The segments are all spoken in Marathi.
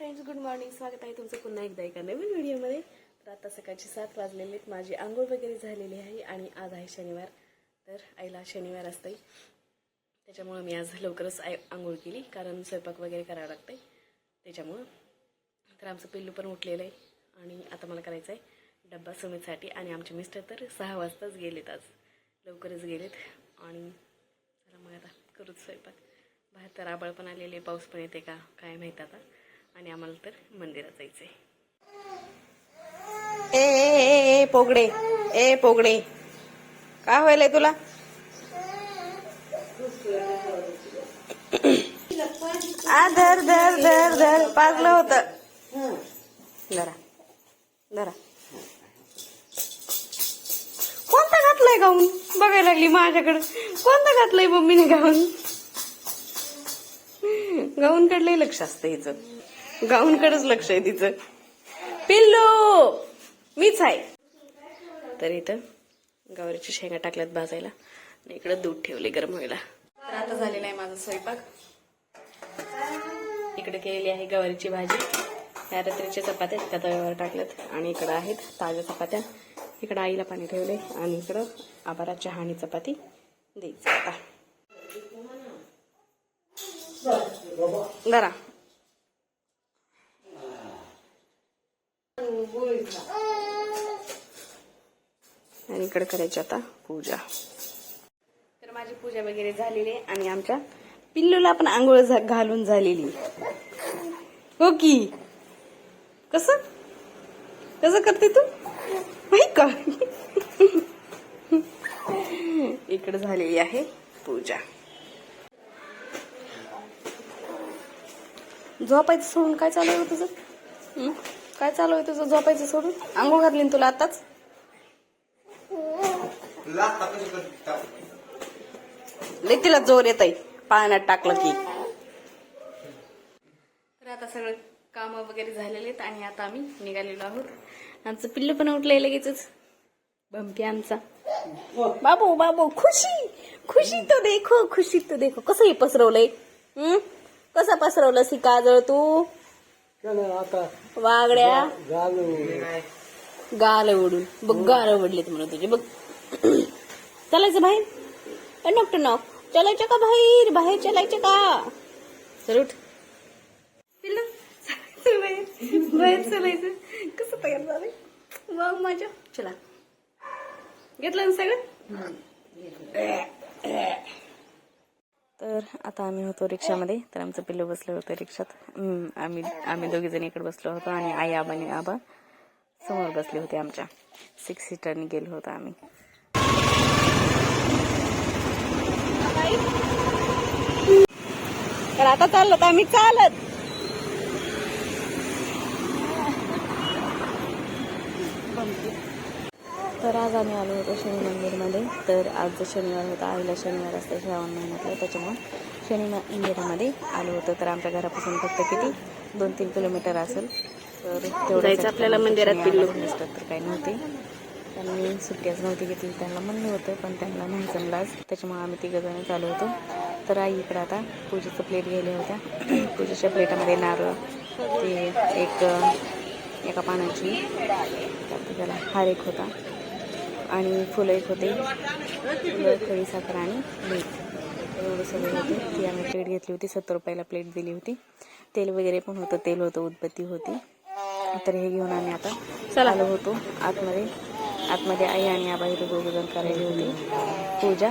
फ्रेंड्स गुड मॉर्निंग स्वागत आहे तुमचं पुन्हा एकदा एका नवीन व्हिडिओमध्ये. तर आता सकाळची सात वाजलेले आहेत. माझी आंघोळ वगैरे झालेली आहे आणि आज आहे शनिवार. तर आईला शनिवार असते त्याच्यामुळं मी आज लवकरच आय आंघोळ केली कारण स्वयंपाक वगैरे करावं लागते त्याच्यामुळं. तर आमचं पिल्लू पण उठलेलं आहे आणि आता मला करायचं आहे डब्बा सुमितसाठी आणि आमचे मिस्टर तर सहा वाजताच गेलेत आज. लवकरच गेलेत आणि चला मग आता करूच स्वयंपाक. बाहेर तर आबळ पण आलेले पाऊस पण येते का? काय माहीत आता. आणि आम्हाला तर मंदिरात जायचं आहे ए ए पोगडे. ए पोगडे. काय व्हायलंय तुला? आ धर धर धर धर. पाजलं होत. धरा धरा. कोणता घातलाय गाऊन? बघायला लागली माझ्याकडं. कोणता घातलाय मम्मीने गाऊन? गाऊनकडलंही लक्ष असतं हिचं. गाऊनकडेच लक्ष आहे तिचं. पिल्लो मीच आहे. तर इथं गवारीच्या शेंगा टाकल्यात भाजायला. आणि इकडं दूध ठेवले गरम व्हायला. तर आता झालेला आहे माझा स्वयंपाक. इकडे केलेली आहे गवारीची भाजी. ह्या रात्रीच्या चपात्या त्या तव्यावर टाकल्यात. आणि इकडं आहेत ताज्या चपात्या. इकडं आईला पाणी ठेवले. आणि इकडं आबारा चहा आणि चपाती द्यायची. आता जरा आणि इकडे करायची आता पूजा. तर माझी पूजा वगैरे झालेली आहे आणि आमच्या पिल्लूला पण आंघोळ झा- घालून झालेली. हो की? कस? कसं करते तू? माहीत का? इकडे झालेली आहे पूजा. झोपायचं सोडून काय चालू आहे हो? तुझं? काय चालू आहे तुझं झोपायचं सोडून? आंघोळ घातली तुला आताच? लय तिला जोर येत आहे पाण्यात टाकलं की. तर आता सगळं काम वगैरे झालेले आहेत आणि आता आम्ही निघालेलो आहोत. आमचं पिल्लू पण उठलंय लगेचच. भमकी आमचा. बाबू बाबू खुशी! खुशी तो देखो खुशी तो देखो. कसं हे पसरवलंय? हं? कसं पसरवलं सी काजळ तू आता वागड्या? घालू गाल ओढून बघ गाल ओढलेत म्हणून तुझे. बघ. चालायचं बाहेर. नॉक टू नॉक चालायचं का बाहेर? बाहेर चालायचं का? चल उठ. बाहेर. बाहेर चालायचं. कसं तयार वाव माझ्या. चला. घेतलं ना सगळं? तर आता आम्ही होतो रिक्षामध्ये. तर आमचं पिल्लू बसलं होतं रिक्षात. आम्ही आम्ही दोघी जण इकडे बसलो होतो आणि आई आबा आणि आबा समोर बसले होते आमच्या. सिक्स सीटरने गेलो होतो आम्ही. तर आता चाललो तर आम्ही चालत. तर आज आम्ही आलो होतो शनी मंदिर तर आज जो शनिवार होता आईला शनिवार असतं श्रावण महिन्यातलं. त्याच्यामुळे शनी मंदिरामध्ये आलो होतो. तर आमच्या घरापासून फक्त किती? दोन तीन किलोमीटर असेल. तर तेवढं आपल्याला मंदिरात. मिस्टर तर काही नव्हते. त्यांनी सुट्ट्याच नव्हती घेतली त्यांना म्हणलं होतं पण त्यांना नाही जमलं आज. त्याच्यामुळे आम्ही तिघं जण चालू होतो. तर आई इकडं आता पूजेचं प्लेट गेल्या होत्या. पूजेच्या प्लेटामध्ये नारळ ते एक एका पानाची त्याला हार एक होता. आणि फुलं एक होते. खडी साखर आणि मीठ. एवढं सगळं होते. ती आम्ही प्लेट घेतली होती. सत्तर रुपयाला प्लेट दिली होती. तेल वगैरे पण होतं. तेल होतं उदबत्ती होती. तर हे घेऊन आम्ही आता चला. आलो होतो. आतमध्ये आतमध्ये आई आणि आबा इथे दोघं जण करायली होती. पूजा.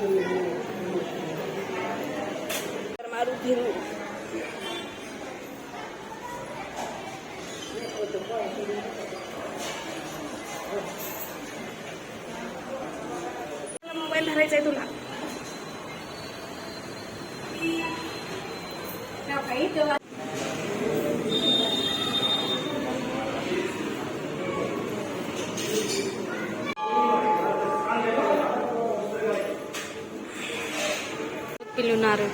Permaru biru. Mau main itu nak. पिलू नारळ